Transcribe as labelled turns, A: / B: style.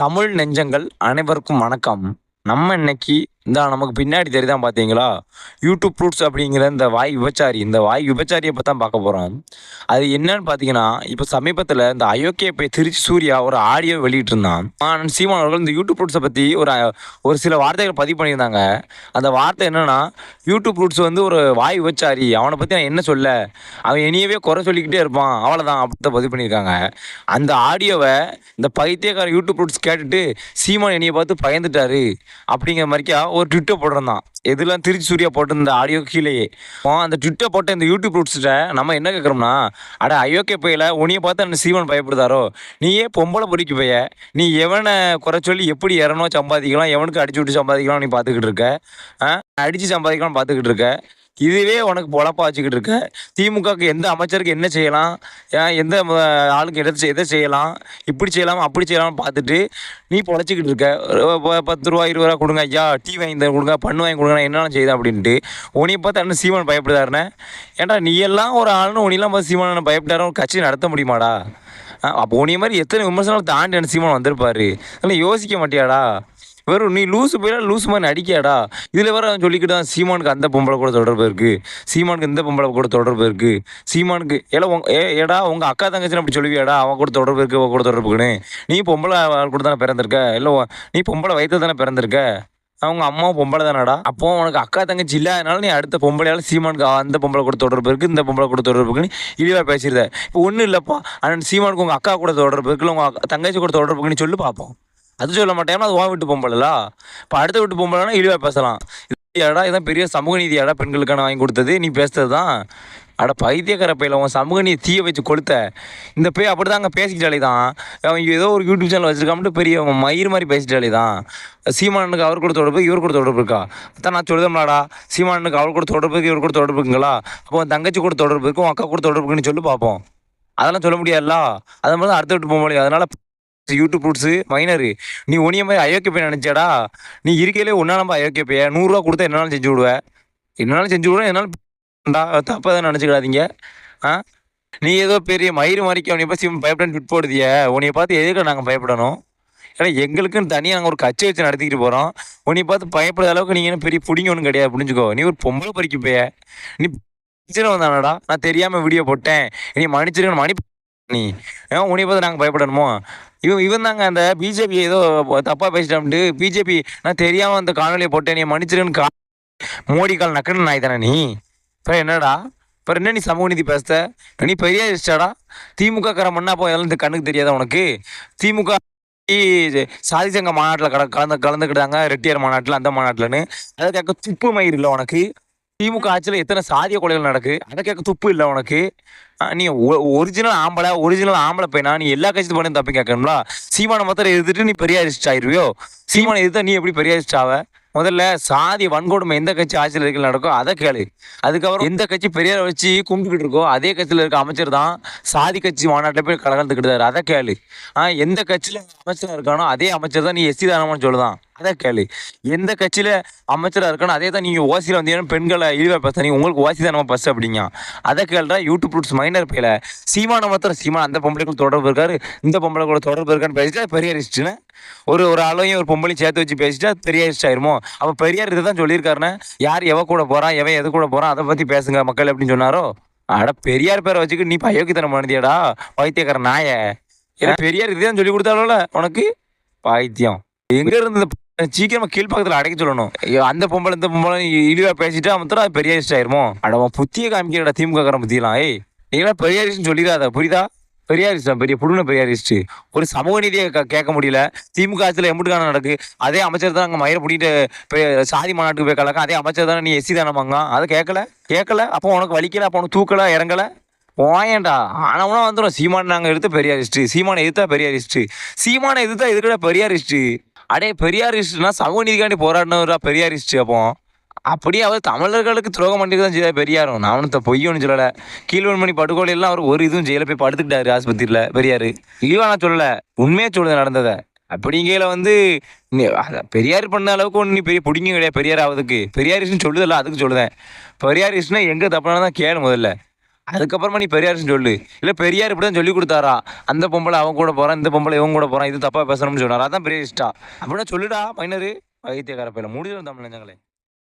A: தமிழ் நெஞ்சங்கள் அனைவருக்கும் வணக்கம். நம்ம இன்னைக்கு இந்த நமக்கு பின்னாடி தெரியுதான் பார்த்தீங்களா யூடியூப் ரூட்ஸ் அப்படிங்கிற இந்த வாய் விபச்சாரி இந்த வாய் விபச்சாரியை பற்றி தான் பார்க்க போகிறோம் அது என்னன்னு பார்த்தீங்கன்னா இப்போ சமீபத்தில் இந்த அயோக்கிய போய் திருச்சி சூர்யா ஒரு ஆடியோ வெளியிட்டிருந்தான். ஆனந்த் சீமான் அவர்கள் இந்த யூடியூப் ரூட்ஸை பற்றி ஒரு ஒரு சில வார்த்தைகள் பதிவு பண்ணியிருந்தாங்க. அந்த வார்த்தை என்னென்னா யூடியூப் ரூட்ஸ் வந்து ஒரு வாய் விபச்சாரி அவனை பற்றி நான் என்ன சொல்ல? அவன் இனியவே குறை சொல்லிக்கிட்டே இருப்பான். அவ்வளோதான் அப்படி பதிவு பண்ணியிருக்காங்க. அந்த ஆடியோவை இந்த பைத்தியக்கார யூடியூப் ரூட்ஸ் கேட்டுட்டு சீமான் என்னையை பார்த்து பயந்துட்டாரு. அப்படிங்கிற மாதிரிக்கா ஒரு ட்விட்டர் போட்டிருந்தான். எதுலாம் திருச்சி சூர்யா போட்டிருந்த ஆடியோ கீழேயே. அந்த ட்விட்டர் போட்ட இந்த யூடியூப் ரூட்ஸ்கிட்ட நம்ம என்ன கேட்குறோம்னா அட அயோக்கிய பையில உனியை பார்த்து அந்த சீவன் பயப்படுதாரோ? நீயே பொம்பளை பொறிக்கு பைய. நீ எவனை குறை சொல்லி எப்படி இறனோ சம்பாதிக்கலாம் எவனுக்கு அடிச்சு விட்டு சம்பாதிக்கலாம் நீ பார்த்துக்கிட்டு இருக்க? அடித்து சம்பாதிக்கலாம் பார்த்துக்கிட்டு இருக்க. இதுவே உனக்கு பொழப்பா வச்சுக்கிட்டு இருக்க. திமுகவுக்கு எந்த அமைச்சருக்கு என்ன செய்யலாம்? ஏன் எந்த ஆளுக்கு எதை எதை செய்யலாம்? இப்படி செய்யலாம் அப்படி செய்யலாம்னு பார்த்துட்டு நீ பொழைச்சிக்கிட்டு இருக்க. ப- பத்து ரூபா இருபது ரூபா கொடுங்க. ஐயா டீ வாங்கி தர கொடுங்க பண்ணு வாங்கி கொடுங்க என்னென்ன செய்யுது அப்படின்ட்டு உனியை பார்த்து அண்ணன் சீமான் பயப்படுதாருண்ணே ஏன்டா நீ எல்லாம் ஒரு ஆளுன்னு உனிலாம் பார்த்து சீமான் பயப்பட்டாரு ஒரு கட்சி நடத்த முடியுமாடா? அப்போ உனிய மாதிரி எத்தனை விமர்சனங்கள் தாண்டி அண்ணன் சீமான் வந்திருப்பாரு. அதெல்லாம் யோசிக்க மாட்டியாடா? வெறும் நீ லூசு போயிடா லூசு மாதிரி அடிக்காடா இதில் வேற அவன் சொல்லிக்கிட்டு தான் சீமானுக்கு அந்த பொம்பளை கூட தொடர்பு இருக்கு. சீமானுக்கு இந்த பொம்பளை கூட தொடர்பு இருக்கு. சீமானுக்கு ஏல உங்க ஏடா உங்க அக்கா தங்கச்சின்னு அப்படி சொல்லுவியாடா? அவன் கூட தொடர்பு இருக்கு அவன் கூட தொடர்புக்குன்னு நீ பொம்பளை கூட தானே பிறந்திருக்க? இல்லை நீ பொம்பளை வயிற்று தானே பிறந்திருக்க? அவங்க அம்மாவும் பொம்பளை தானடா? அப்போ உனக்கு அக்கா தங்கச்சி இல்லாதனால நீ அடுத்த பொம்பளையால சீமானுக்கு அந்த பொம்பளை கூட தொடர்பு இருக்கு இந்த பொம்பளை கூட தொடர்பு இருக்குன்னு இழிவா பேசியிருந்த. இப்போ ஒன்றும் இல்லைப்பா. ஆனால் சீமானுக்கு உங்கள் அக்கா கூட தொடர்பு இருக்குல்ல உங்கள் தங்கச்சி கூட தொடர்பு இருக்குன்னு சொல்லி பார்ப்போம் அது சொல்ல மாட்டேன். அது ஓ வீட்டு பொம்பளைலா? இப்போ அடுத்த விட்டு பொம்பளைனா இழிவாக பேசலாம். இதாடா இதான் பெரிய சமூக நீதியாடா பெண்களுக்கான வாங்கி கொடுத்தது? நீ பேசுறது தான் அட பைத்தியக்கார பையில உன் சமூக நீதி தீய வச்சு கொளுத்த. இந்த பேய் அப்படி தாங்க பேசிக்கிட்டாலே தான். அவன் ஏதோ ஒரு யூடியூப் சேனல் வச்சிருக்காமட்டு பெரிய மயிறு மாதிரி பேசிட்டாலே தான். சீமானுக்கு அவர் கூட தொடர்பு இவர் கூட தொடர்பு இருக்கா? அதான் நான் சொல்லுதம்லாடா. சீமானுக்கு அவர் கூட தொடர்பு இவர் கூட தொடர்பு இருக்குங்களா? அப்போ உன் தங்கச்சி கூட தொடர்பு இருக்கும் உன் அக்கா கூட தொடர்பு இருக்குன்னு சொல்லி பார்ப்போம் அதெல்லாம் சொல்ல முடியாதுல்ல? அதை மாதிரி தான் அடுத்த விட்டு போக முடியாது அதனால யூடியூப் ரூட்ஸு மைனரு நீ உனிய மாதிரி அயோக்கிய பையன் நினச்சாடா நீ இருக்கையிலே ஒன்றா நம்ம அயோக்கிய பையன் நூறுரூவா கொடுத்தா என்னாலும் செஞ்சு விடுவேன் என்னாலும் செஞ்சு விடுவேன் என்னால் தப்பாக தான் நினச்சிக்கிடாதீங்க ஆ? நீ ஏதோ பெரிய மயிறு மாதிரிக்கு அவனை பற்றி பயப்படன்னு விட்டு போடுதிய. உன்னைய பார்த்து எதுக்கு நாங்கள் பயப்படணும்? ஏன்னா எங்களுக்குன்னு தனியாக நாங்கள் ஒரு கட்சி வச்சு நடத்திக்கிட்டு போகிறோம் உன்னை பார்த்து பயப்படுற அளவுக்கு நீங்கள் என்ன பெரிய பிடிங்க ஒன்றும் கிடையாது. புரிஞ்சுக்கோ. நீ ஒரு பொம்பளை பறிக்க போய நீ பிரச்சனை வந்தானடா நான் தெரியாமல் வீடியோ போட்டேன். நீ மன்னிச்சிருக்கணும் மணி நீ? ஏன் உனி பார்த்து நாங்கள் பயப்படணுமோ? இவன் இவன் தாங்க அந்த பிஜேபி ஏதோ தப்பாக பேசிட்டான்ட்டு பிஜேபி நான் தெரியாமல் அந்த காணொலியை போட்டேன் நீ மன்னிச்சிருன்னு கா மோடி கால் நக்கன்னு நாய் தானே நீ? இப்போ என்னடா? இப்போ என்ன நீ சமூக நீதி பேசுத? நீ பெரிய இஷ்டாடா திமுக கார மண்ணா போய் இந்த கண்ணுக்கு தெரியாதா உனக்கு? திமுக சாதி சங்க மாநாட்டில் கட கலந்து கலந்துக்கிட்டாங்க ரெட்டியார் மாநாட்டில் அந்த மாநாட்டில்னு அதை கேட்க துப்பு மயிர் இல்லை உனக்கு? திமுக ஆட்சியில் எத்தனை சாதிய கொலைகள் நடக்கு? அதை கேட்க துப்பு இல்லை உனக்கு? நீ ஒரிஜினல் ஆம்பளை ஒரிஜினல் ஆம்பளை பையனா? நீ எல்லா கட்சி பண்ணி தப்பி கேட்கணும்ல? சீமானை மாத்திரம் எதிர்த்துட்டு நீ பெரியாரிஸ்ட் ஆயிருவியோ? சீமானை எதிர்த்தா நீ எப்படி பெரியாரிஸ்ட் ஆவ? முதல்ல சாதி வன்கொடுமை எந்த கட்சி ஆட்சியில் இருக்க நடக்கோ அதை கேளு. அதுக்கப்புறம் எந்த கட்சி பெரியாரை வச்சு கும்பிட்டுக்கிட்டு இருக்கோ அதே கட்சியில் இருக்க அமைச்சர் தான் சாதி கட்சி மாநாட்டில் போய் கலந்துக்கிட்டாரு அதை கேளு. ஆ எந்த கட்சியில் அமைச்சராக இருக்கானோ அதே அமைச்சர் தான் நீ எஸ்சி தானமான்னு சொல்லுதான். அதை கேளு. எந்த கட்சியில் அமைச்சராக இருக்கானோ அதே தான் நீங்கள் ஓசியில் வந்தீங்கன்னா பெண்களை இழிவாக பேச நீ உங்களுக்கு ஓசி தானமா பஸ் அப்படிங்க. அதை கேளுடா யூடியூப் ரூட்ஸ் மைனர் பையில. சீமான மாத்திரம் சீமான் அந்த பொம்பளைக்குள்ள தொடர்பு இருக்காரு இந்த பொம்பளை கூட தொடர்பு இருக்கான்னு பேசிட்டு பெரிய ரிஸ்ட்னு ஒரு ஒரு ஆளையும் ஒரு பொம்பளையும் சேர்த்து வச்சு பேசிட்டு பெரிய ரிஸ்ட் ஆயிருமோ அப்போ பெரியார் இதை தான் சொல்லியிருக்காருன்னு. யார் எவ கூட போறான் எவன் எது கூட போறான் அதை பற்றி பேசுங்க மக்கள் அப்படின்னு சொன்னாரோ? அட பெரியார் பேரை வச்சுக்கிட்டு நீ பயோக்கித்தனம் பண்ணுதியாடா பைத்தியக்கார நாய. ஏன்னா பெரியார் இதுதான் சொல்லி கொடுத்தாலும் உனக்கு? பைத்தியம். எங்க இருந்து இந்த ப- சீக்கிரமா கீழ்ப்பக்கத்தில் அடைக்க சொல்லணும். அந்த பொம்பளை இந்த பொம்பளை இழிவா பேசிட்டு அவன் அது பெரிய இஷ்டம் ஆயிருமோ? அட புத்திய காமிக்கிறடா திமுக காரன் புத்தியலாம் ஏய் நீங்களாம் இஷ்டம் சொல்லிடாத புரியுதா? பெரியாரிஸ்ட் பெரிய புடுன பெரியாரிஸ்ட் ஒரு சமூக நீதியை கே- கேட்க முடியல. திமுக ஆட்சியில் எம்பிட்டுக்கான நடக்கு. அதே அமைச்சர் தான் அங்கே மயிரை பிடிக்கிட்டு சாதி மாநாட்டுக்கு போய் கலக்க. அதே அமைச்சர் தானே நீ எஸ்சி தானமாங்க அதை கேட்கல? கேட்கல? அப்போ உனக்கு வலிக்கல? அப்போ உனக்கு தூக்கல? இறங்கல? போயேன்டா ஆனவனா வந்துடும் சீமான் நாங்கள் எடுத்த பெரியாரிஸ்ட்டு சீமானை எதிர்த்தா பெரியாரிஸ்ட்டு சீமானை எதிர்த்தா எதுக்கடா பெரியாரிஸ்ட்டு அடே பெரியாரிஸ்ட்னா சமூக நீதிக்காண்டி போராடினவரா பெரியாரிஸ்ட் அப்போ? அப்படியே அவர் தமிழர்களுக்கு துரோகம் பண்ணிட்டு தான் செய்தார் பெரியாரும் நான் ஒன்றும் பொய் சொல்லலை. கீழ்வன்மணி படுகொலை எல்லாம் அவர் ஒரு இதுவும் ஜெயில போய் படுத்துக்கிட்டாரு ஆஸ்பத்திரியில் பெரியார். இழிவா நான் சொல்லலை. உண்மையாக சொல்லுது நடந்ததை. அப்படிங்கையில் வந்து நீ- பெரியார் பண்ண அளவுக்கு ஒன்று நீ பெரிய பிடிங்க கிடையாது பெரியார் ஆகுதுக்கு பெரியாரிஸ்ட்னு சொல்லுதல்ல அதுக்கு சொல்லுதேன். பெரியாரிஸ்ட்னா எங்கே தப்புனா தான் கேளு முதல்ல. அதுக்கப்புறமா நீ பெரியார்னு சொல்லு. இல்லை பெரியார் இப்படி தான் சொல்லி கொடுத்தாரா? அந்த பொம்பளை அவன் கூட போகிறான் இந்த பொம்பளை இவன் கூட போகிறான் இது தப்பாக பேசணும்னு சொன்னார்? அதான் பெரிய இஷ்டம். அப்படின்னா சொல்லுடா மைனரு. வைத்தியக்கார பையில முடியும் தமிழ் நெஞ்சங்களே.